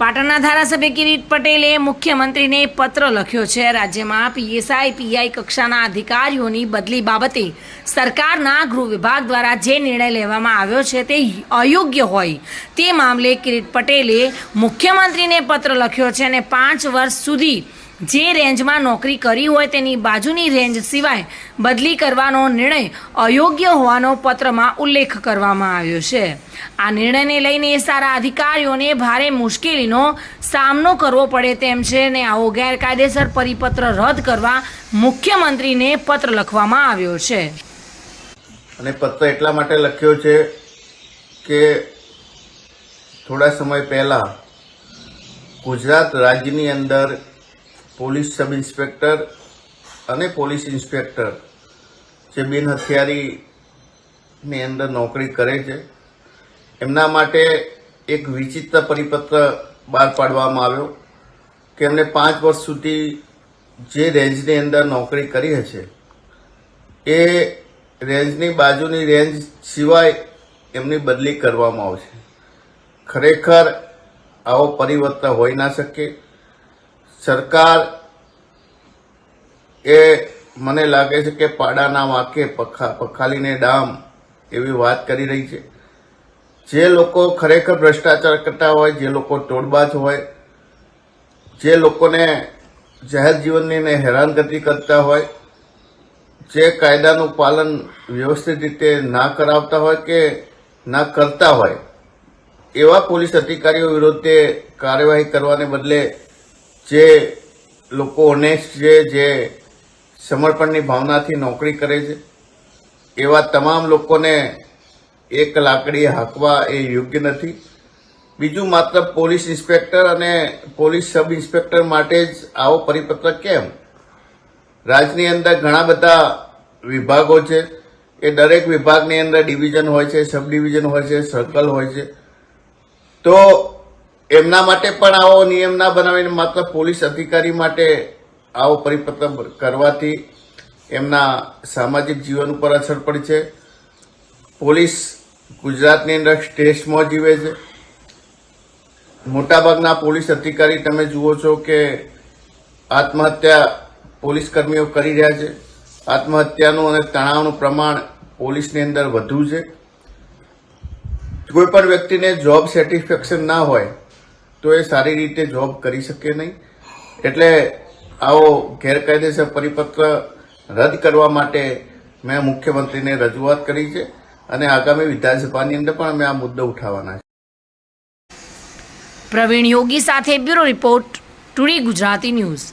પાટણના ધારાસભ્ય કિરીટ પટેલે મુખ્યમંત્રીને પત્ર લખ્યો છે. રાજ્યમાં પીએસઆઈ, પીઆઈ કક્ષાના અધિકારીઓની બદલી બાબતે સરકારના ગૃહ વિભાગ દ્વારા જે નિર્ણય લેવામાં આવ્યો છે તે અયોગ્ય હોય તે મામલે કિરીટ પટેલે મુખ્યમંત્રીને પત્ર લખ્યો છે અને પાંચ વર્ષ સુધી જે રેન્જમાં નોકરી કરી હોય તેની બાજુની રેન્જ સિવાય બદલી કરવાનો નિર્ણય અયોગ્ય હોવાનો પત્રમાં ઉલ્લેખ કરવામાં આવ્યો છે. આ નિર્ણયને લઈને સારા અધિકારીઓને ભારે મુશ્કેલીનો સામનો કરવો પડે તેમ છે ને આવો ગેરકાયદેસર પરિપત્ર રદ કરવા મુખ્યમંત્રીને પત્ર લખવામાં આવ્યો છે. અને પત્ર એટલા માટે લખ્યો છે કે થોડા સમય પહેલા ગુજરાત રાજ્યની અંદર પોલીસ સબ ઇન્સ્પેક્ટર અને પોલીસ ઇન્સ્પેક્ટર જે બિન હથિયારીની અંદર નોકરી કરે છે, એમના માટે એક વિચિત્ર પરિપત્ર બહાર પાડવામાં આવ્યો કે એમને પાંચ વર્ષ સુધી જે રેન્જની અંદર નોકરી કરી હશે, એ રેન્જની બાજુની રેન્જ સિવાય એમની બદલી કરવામાં આવશે. ખરેખર આવો પરિવર્તન હોઈ ના શકે. સરકાર એ મને લાગે છે કે પાડાના વાંકે પખા, પખાલીને ડામ એવી વાત કરી રહી છે. જે લોકો ખરેખર ભ્રષ્ટાચાર કરતા હોય, જે લોકો ટોળબાજ હોય, જે લોકોને જાહેર જીવનની હેરાનગતિ કરતા હોય, જે કાયદાનું પાલન વ્યવસ્થિત રીતે ના કરાવતા હોય કે ના કરતા હોય, એવા પોલીસ અધિકારીઓ વિરુદ્ધે કાર્યવાહી કરવાને બદલે જે લોકો ઓનેસ્ટ છે જે સમર્પણની ભાવનાથી નોકરી કરે છે, એવા તમામ લોકોને એક લાકડી હાંકવા એ યોગ્ય નથી. બીજું માત્ર પોલીસ ઇન્સ્પેક્ટર અને પોલીસ સબ ઇન્સ્પેક્ટર માટે જ આવો પરિપત્ર કેમ? રાજ્યની અંદર ઘણા બધા વિભાગો છે. એ દરેક વિભાગની અંદર ડિવિઝન હોય છે, સબ ડિવિઝન હોય છે, સર્કલ હોય છે. તો એમના માટે પણ આવો નિયમ ના બનાવીને માત્ર પોલીસ અધિકારી માટે આવો પરિપત્ર કરવાથી એમના સામાજિક જીવન ઉપર અસર પડી છે. પોલીસ ગુજરાતની અંદર સ્ટ્રેસમાં જીવે છે. મોટાભાગના પોલીસ અધિકારી તમે જુઓ છો કે આત્મહત્યા પોલીસ કર્મીઓ કરી રહ્યા છે. આત્મહત્યાનું અને તણાવનું પ્રમાણ પોલીસની અંદર વધુ છે. કોઈ પણ વ્યક્તિને જોબ સેટિસ્ફેક્શન ના હોય તો એ સારી રીતે જોબ કરી શકે નહીં. એટલે આવો ગેરકાયદેસર પરિપત્ર રદ કરવા માટે મેં મુખ્યમંત્રીને રજૂઆત કરી છે અને આગામી વિધાનસભાની અંદર પણ અમે આ મુદ્દો ઉઠાવવાના છે. પ્રવીણ યોગી સાથે bureau report, today Gujarati news.